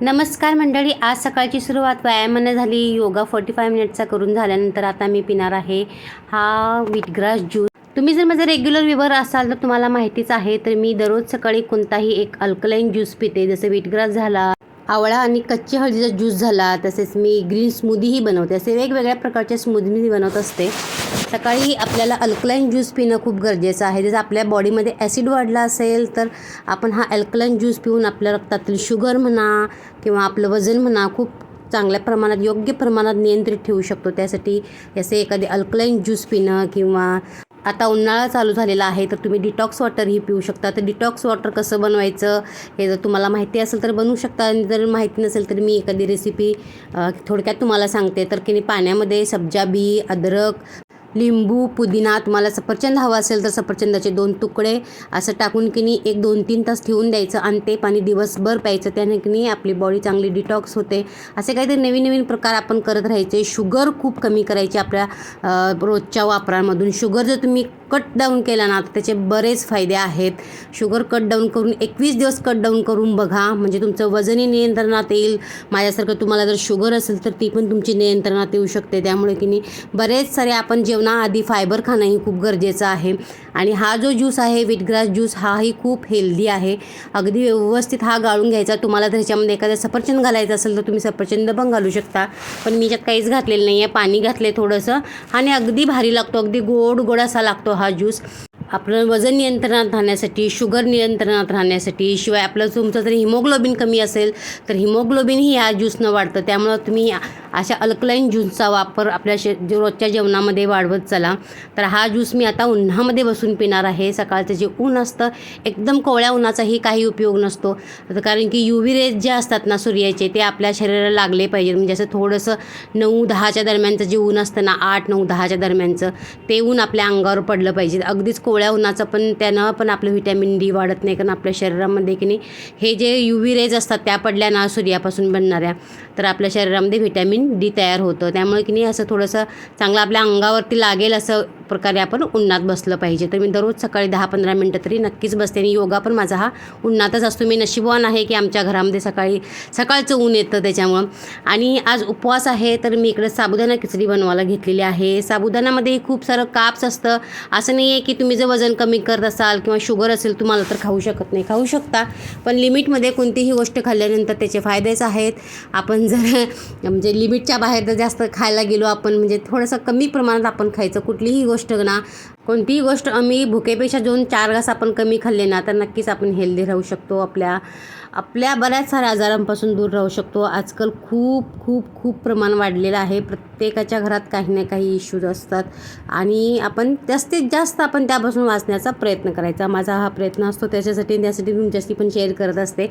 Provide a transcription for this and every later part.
नमस्कार मंडळी आज सकाळची सुरुवात व्यायामानं झाली. योगा फोर्टी फाय मिनिटचा करून झाल्यानंतर आता मी पिणार आहे हा विटग्रास ज्यूस तुम्ही जर माझं रेग्युलर विवर असाल तर तुम्हाला माहितीच आहे तर मी दररोज सकाळी कोणताही एक अल्कलाईन ज्यूस पिते. जसं विटग्रास झाला आवळा आणि कच्ची हळदीचा ज्यूस झाला तसेच मी ग्रीन स्मूदीही बनवते. असे वेगवेगळ्या प्रकारच्या स्मूदी मी बनवत असते. सकाळी आपल्याला अल्कलाईन ज्यूस पिणं खूप गरजेचं आहे. जसं आपल्या बॉडीमध्ये ॲसिड वाढला असेल तर आपण हा अल्कलाईन ज्यूस पिऊन आपल्या रक्तातील शुगर म्हणा किंवा आपलं वजन म्हणा खूप चांगल्या प्रमाणात योग्य प्रमाणात नियंत्रित ठेवू शकतो. त्यासाठी असे एखादे अल्कलाईन ज्यूस पिणं किंवा आता उन्हाळा चालू झालेला आहे तर तुम्ही डिटॉक्स वॉटरही पिऊ शकता. तर डिटॉक्स वॉटर कसं बनवायचं हे जर तुम्हाला माहिती असेल तर बनवू शकता. आणि जर माहिती नसेल तर मी एखादी रेसिपी थोडक्यात तुम्हाला सांगते. तर की नाही पाण्यामध्ये सब्जा बी अद्रक लिंबू पुदिना तुम्हाला सफरचंद हवा असेल तर सफरचंदाचे दोन तुकडे असं टाकून की नाही एक दोन तीन तास ठेवून द्यायचं आणि ते पाणी दिवसभर प्यायचं. त्याने की नाही आपली बॉडी चांगली डिटॉक्स होते. असे काहीतरी नवीन नवीन प्रकार आपण करत राहायचे. शुगर खूप कमी करायची आपल्या रोजच्या वापरामधून. शुगर जर तुम्ही कट डाऊन केला ना तर त्याचे बरेच फायदे आहेत. शुगर कट डाऊन करून एकवीस दिवस कट डाऊन करून बघा. म्हणजे तुमचं वजनही नियंत्रणात येईल. माझ्यासारखं तुम्हाला जर शुगर असेल तर ती पण तुमची नियंत्रणात येऊ शकते. त्यामुळे की नाही बरेच सारे आपण जेवणाआधी फायबर खाणंही खूप गरजेचं आहे. आणि हा जो ज्यूस आहे विटग्रास ज्यूस हाही खूप हेल्दी आहे. अगदी व्यवस्थित हा गाळून घ्यायचा. तुम्हाला जर ह्याच्यामध्ये एखादं सफरचंद घालायचं असेल तर तुम्ही सफरचंद पण घालू शकता. पण मी त्यात काहीच घातलेलं नाही आहे पाणी घातले थोडंसं. आणि अगदी भारी लागतो. अगदी गोड गोड असा लागतो हा ज्यूस. आपलं वजन नियंत्रणात राहण्यासाठी शुगर नियंत्रणात राहण्यासाठी शिवाय आपलं तुमचं जर हिमोग्लोबिन कमी असेल तर हिमोग्लोबिनही या ज्यूसनं वाढतं. त्यामुळं तुम्ही अशा अल्कलाईन ज्यूसचा वापर आपल्या शे रोजच्या जेवणामध्ये वाढवत चला. तर हा ज्यूस मी आता उन्हामध्ये बसून पिणार आहे. सकाळचं जे ऊन असतं एकदम कोवळ्या उन्हाचाही काही उपयोग नसतो. तर कारण की यू व्ही रेज जे असतात ना सूर्याचे ते आपल्या शरीराला लागले पाहिजे म्हणजे असं थोडंसं नऊ दहाच्या दरम्यानचं जे ऊन असतं ना आठ नऊ दहाच्या दरम्यानचं ते ऊन आपल्या अंगावर पडलं पाहिजे अगदीच कोवळ्या उन्हाचं पण त्यानं पण आपलं व्हिटॅमिन डी वाढत नाही. कारण आपल्या शरीरामध्ये की नाही हे जे यू व्ही रेज असतात त्या पडल्या ना सूर्यापासून बनणाऱ्या. तर आपल्या शरीरामध्ये व्हिटॅमिन डी तयार होतं. त्यामुळे की नाही असं थोडंसं चांगलं आपल्या अंगावरती लागेल असं प्रकारे आपण उन्हात बसलं पाहिजे. तर मी दररोज सकाळी दहा पंधरा मिनटं तरी नक्कीच बसते आणि योगा पण माझा हा उन्हातच असतो. मी नशिबवान आहे की आमच्या घरामध्ये सकाळी सकाळचं ऊन येतं त्याच्यामुळं. आणि आज उपवास आहे तर मी इकडे साबुदाणा खिचडी बनवायला घेतलेली आहे. साबुदाण्यामध्ये खूप सारं काप्स असतं. असं नाही आहे की तुम्ही जर वजन कमी करत असाल किंवा शुगर असेल तुम्हाला तर खाऊ शकत नाही. खाऊ शकता. पण लिमिटमध्ये कोणतीही गोष्ट खाल्ल्यानंतर त्याचे फायदेच आहेत. आपण जर म्हणजे लिमिटच्या बाहेर जर जास्त खायला गेलो आपण म्हणजे थोडंसं कमी प्रमाणात आपण खायचं कुठलीही गोष्ट ना कोणतीही गोष्ट आम्ही भुकेपेक्षा दोन चार घास आपण कमी खाल्ले ना तर नक्कीच आपण हेल्दी राहू शकतो. आपल्या आपल्या बऱ्याच साऱ्या आजारांपासून दूर राहू शकतो. आजकाल खूप खूप खूप प्रमाण वाढलेलं आहे. प्रत्येकाच्या घरात काही ना काही इश्यूज असतात. आणि आपण जास्तीत जास्त आपण त्यापासून वाचण्याचा प्रयत्न करायचा. माझा हा प्रयत्न असतो. त्याच्यासाठी त्यासाठी तुमच्याशी पण शेअर करत असते.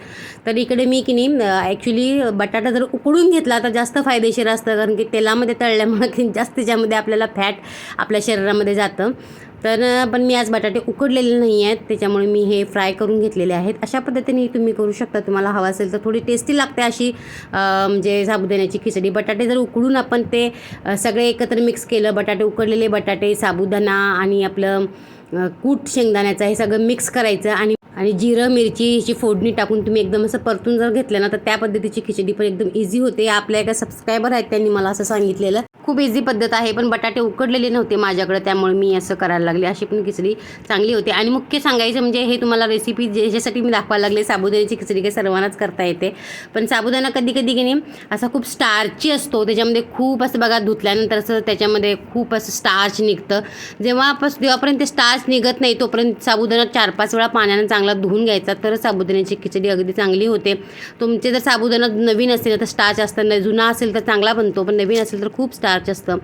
तर इकडे मी की नाही ॲक्च्युली बटाटा जर उकडून घेतला तर जास्त फायदेशीर असतं. कारण की तेलामध्ये तळल्यामुळे जास्त त्याच्यामध्ये आपल्याला फॅट आपल्या शरीरामध्ये जातं. तर पण मी आज बटाटे उकडलेले नाही आहेत त्याच्यामुळे मी हे फ्राय करून घेतलेले आहेत. अशा पद्धतीने तुम्ही करू शकता. तुम्हाला हवा असेल तर थोडी टेस्टी लागते अशी म्हणजे साबुदाण्याची खिचडी. बटाटे जर उकडून आपण ते सगळे एकत्र मिक्स केलं बटाटे उकडलेले बटाटे साबुदाणा आणि आपलं कूट शेंगदाण्याचं हे सगळं मिक्स करायचं आणि आणि जिरं मिरची ह्याची फोडणी टाकून तुम्ही एकदम असं परतून जर घेतलं ना तर त्या पद्धतीची खिचडी पण एकदम इझी होते. आपल्या एका सबस्क्रायबर आहेत त्यांनी मला असं सांगितलेलं. खूप इझी पद्धत आहे पण बटाटे उकडलेले नव्हते माझ्याकडे त्यामुळे मी असं करायला लागले. अशी पण खिचडी चांगली होते. आणि मुख्य सांगायचं म्हणजे हे तुम्हाला रेसिपी ज्याच्यासाठी मी दाखवायला लागले साबुदाण्याची खिचडी काही सर्वांनाच करता येते. पण साबुदाणा कधी कधी की नाही असा खूप स्टार्ची असतो. त्याच्यामध्ये खूप असं बघा धुतल्यानंतर असं त्याच्यामध्ये खूप असं स्टार्च निघतं. जेव्हा जेव्हापर्यंत ते स्टार्च निघत नाही तोपर्यंत साबुदाणा चार पाच वेळा पाण्यानं चांगला धुवून घ्यायचा तर साबुदाण्याची खिचडी अगदी चांगली होते. तुमचे जर साबुदाणा नवीन असेल तर स्टार्च असतं जुना असेल तर चांगला बनतो पण नवीन असेल तर खूप स्टार्च असतं.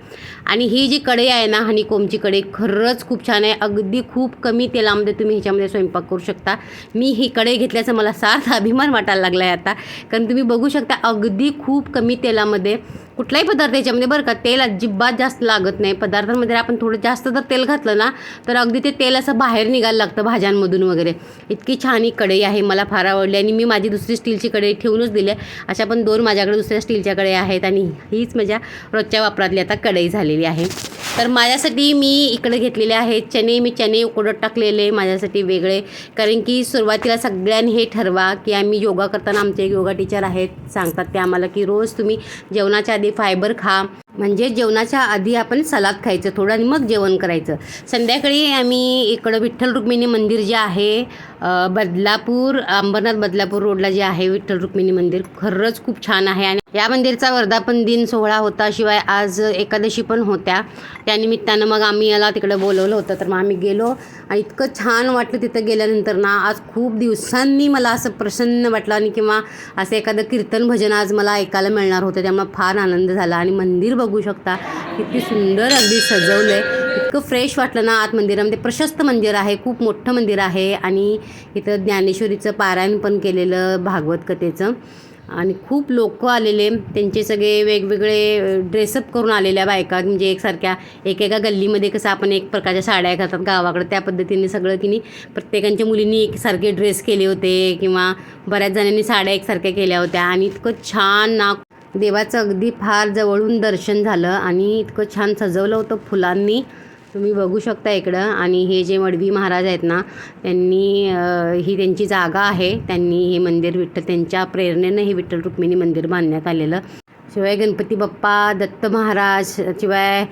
आणि ही जी कढई आहे ना हनीकोमची कढई खरंच खूप छान आहे. अगदी खूप कमी तेलामध्ये तुम्ही ह्याच्यामध्ये स्वयंपाक करू शकता. मी ही कढई घेतल्याचा मला सार्थ अभिमान वाटायला लागला आहे आता. कारण तुम्ही बघू शकता अगदी खूप कमी तेलामध्ये कुठलाही पदार्थ याच्यामध्ये बरं का तेल अजिबात जास्त लागत नाही. पदार्थांमध्ये आपण थोडं जास्त जर तेल घातलं ना तर अगदी ते तेल असं बाहेर निघायला लागतं भाज्यांमधून वगैरे. इतकी छान ही कढई आहे मला फार आवडली आणि मी माझी दुसरी स्टीलची कढई ठेवूनच दिली आहे. अशा पण दोन माझ्याकडे दुसऱ्या स्टीलच्या कढई आहेत आणि हीच माझ्या रोजच्या वापरातली आता कढई झालेली आहे. तर माझ्यासाठी मी इकडे घेतलेले आहेत चणे मी चणे उकडत टाकलेले माझ्यासाठी वेगळे. कारण की सुरुवातीला सगळ्यांनी हे ठरवा की आम्ही योगा करताना आमचे योगा टीचर आहेत सांगतात ते आम्हाला की रोज तुम्ही जेवणाच्या आधी फायबर खा. म्हणजे जेवणाच्या आधी आपण सलाद खायचं थोडं आणि मग जेवण करायचं. संध्याकाळी आम्ही इकडं विठ्ठल रुक्मिणी मंदिर जे आहे बदलापूर अंबरनाथ बदलापूर रोडला जे आहे विठ्ठल रुक्मिणी मंदिर खरंच खूप छान आहे. आणि या मंदिरचा वर्धापन दिन सोहळा होता शिवाय आज एकादशी पण होत्या. त्यानिमित्तानं मग आम्ही याला तिकडं बोलवलं होतं. तर मग आम्ही गेलो आणि इतकं छान वाटलं तिथं गेल्यानंतर ना आज खूप दिवसांनी मला असं प्रसन्न वाटलं आणि किंवा असं एखादं कीर्तन भजन आज मला ऐकायला मिळणार होतं. त्यामुळे फार आनंद आनंद झाला आणि मंदिर बघू शकता. किती सुंदर अगदी सजवलं आहे इतकं फ्रेश वाटलं ना आत मंदिरामध्ये प्रशस्त मंदिर आहे खूप मोठं मंदिर आहे आणि इथं ज्ञानेश्वरीचं पारायण पण केलेलं भागवत कथेचं आणि खूप लोक आलेले. त्यांचे सगळे वेगवेगळे ड्रेसअप करून आलेल्या बायका. म्हणजे एकसारख्या एकेका गल्लीमध्ये कसं आपण एक प्रकारच्या साड्या घालतात गावाकडे. त्या पद्धतीने सगळं तिने प्रत्येकांच्या मुलींनी एकसारखे ड्रेस केले होते किंवा बऱ्याच जणांनी साड्या एकसारख्या केल्या होत्या. आणि इतकं छान ना देवाचं अगदी फार जवळून दर्शन झालं आणि इतकं छान सजवलं होतं फुलांनी. तुम्ही बघू शकता इकडं. आणि हे जे मडवी महाराज आहेत ना त्यांनी ही त्यांची जागा आहे. त्यांनी हे मंदिर विठ्ठल त्यांच्या प्रेरणेनं हे विठ्ठल रुक्मिणी मंदिर बांधण्यात आलेलं. शिवाय गणपती बाप्पा दत्त महाराज शिवाय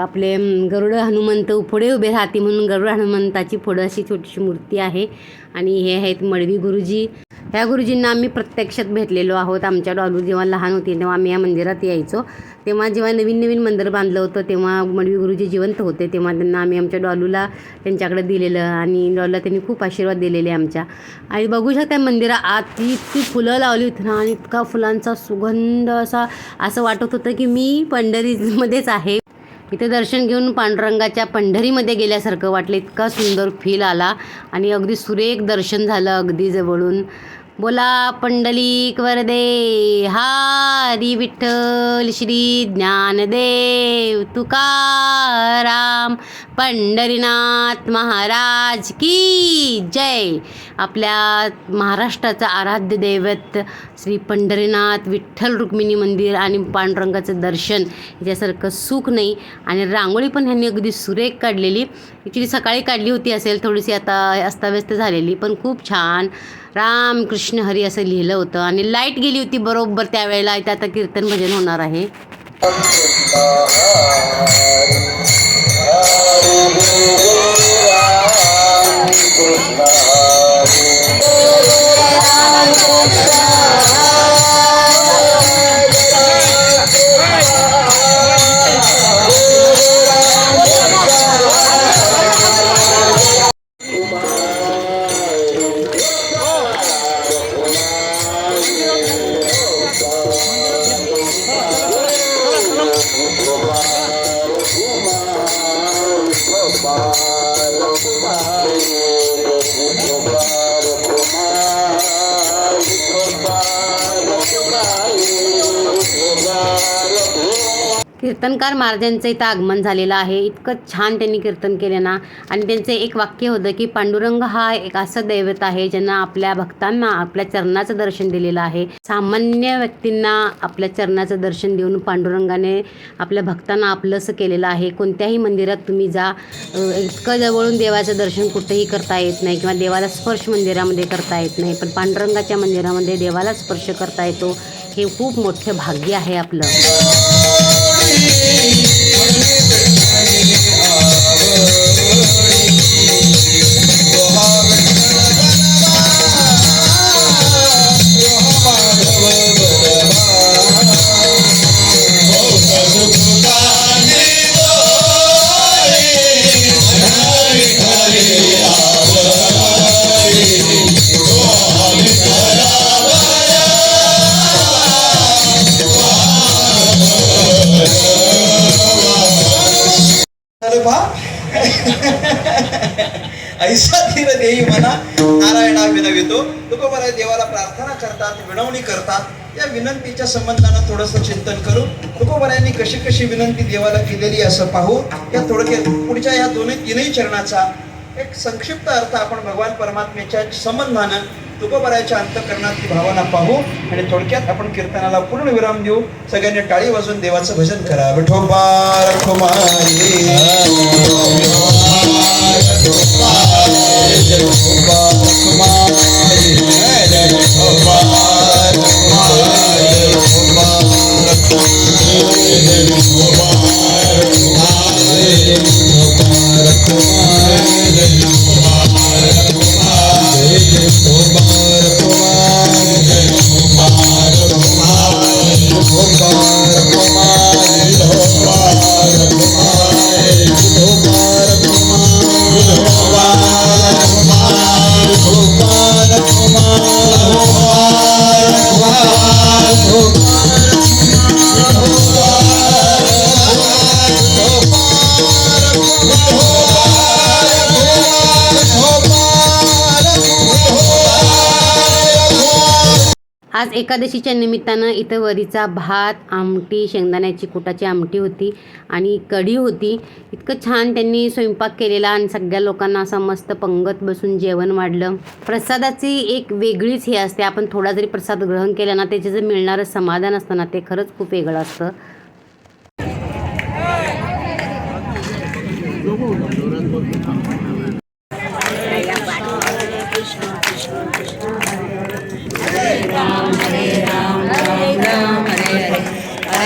आपले गरुड हनुमंत पुढे उभे राहते म्हणून गरुड हनुमंताची पुढं अशी छोटीशी मूर्ती आहे. आणि हे आहेत मडवी गुरुजी. ह्या गुरुजींना आम्ही प्रत्यक्षात भेटलेलो आहोत. आमच्या डॉलू जेव्हा लहान होती तेव्हा आम्ही या मंदिरात यायचो. तेव्हा जेव्हा नवीन नवीन मंदिर बांधलं होतं तेव्हा मडवी गुरुजी जिवंत होते तेव्हा त्यांना आम्ही आमच्या डॉलूला त्यांच्याकडे दिलेलं आणि डॉलूला त्यांनी खूप आशीर्वाद दिलेले आमच्या. आणि बघू शकता मंदिरा आत इतकी फुलं लावली होती ना आणि इतका फुलांचा सुगंध असा असं वाटत होतं की मी पंढरीमध्येच आहे. इथे दर्शन घेऊन पांडुरंगाच्या पंढरीमध्ये गेल्यासारखं वाटलं. इतका सुंदर फील आला आणि अगदी सुरेख दर्शन झालं अगदी जवळून. बोला पंडलिक वरदे. हारी विठ्ठल श्री ज्ञानदेव तुकाराम. पंढरीनाथ महाराज की जय. आपल्या महाराष्ट्राचं आराध्य दैवत श्री पंढरीनाथ विठ्ठल रुक्मिणी मंदिर आणि पांडुरंगाचं दर्शन याच्यासारखं सुख नाही. आणि रांगोळी पण ह्यांनी अगदी सुरेख काढलेली. ॲक्च्युली सकाळी काढली होती असेल थोडीशी आता अस्ताव्यस्त झालेली पण खूप छान. राम कृष्ण हरी असं लिहिलं होतं. आणि लाइट गेली होती बरोबर त्यावेळेला. इथं आता कीर्तन भजन होणार आहे. कीर्तनकार महाराजांचं इथं आगमन झालेलं आहे. इतकं छान त्यांनी कीर्तन केलं ना. आणि त्यांचं एक वाक्य होतं की पांडुरंग हा एक असं दैवत आहे ज्यांना आपल्या भक्तांना आपल्या चरणाचं दर्शन दिलेलं आहे. सामान्य व्यक्तींना आपल्या चरणाचं दर्शन देऊन पांडुरंगाने आपल्या भक्तांना आपलंसं केलेलं आहे. कोणत्याही मंदिरात तुम्ही जा. इतकं जवळून देवाचं दर्शन कुठेही करता येत नाही किंवा देवाला स्पर्श मंदिरामध्ये करता येत नाही. पण पांडुरंगाच्या मंदिरामध्ये देवाला स्पर्श करता येतो. हे खूप मोठं भाग्य आहे आपलं. बा ऐसा धीर देई म्हणा नारायणा विनवितो तुकोबराय देवाला प्रार्थना करतात विनवणी करतात या विनंतीच्या संबंधानं थोडंसं चिंतन करू तुकोबरायांनी कशी कशी विनंती देवाला केलेली असं पाहू या थोडक्यात पुढच्या या दोन्ही तीनही चरणाचा एक संक्षिप्त अर्थ आपण भगवान परमात्म्याच्या संबंधानं तुकोबरायच्या अंतकरणातली भावना पाहू आणि थोडक्यात आपण कीर्तनाला पूर्ण विराम देऊ. सगळ्यांनी टाळी वाजून देवाचं भजन करा. विठोबा आज एकादशीच्या निमित्तानं इथं वरीचा भात आमटी शेंगदाण्याची कुटाची आमटी होती आणि कढी होती. इतकं छान त्यांनी स्वयंपाक केलेला आणि सगळ्या लोकांना असं मस्त पंगत बसून जेवण वाढलं. प्रसादाची एक वेगळीच हे असते. आपण थोडा जरी प्रसाद ग्रहण केला ना त्याचे जे मिळणारं समाधान असतं ना ते खरंच खूप वेगळं असतं.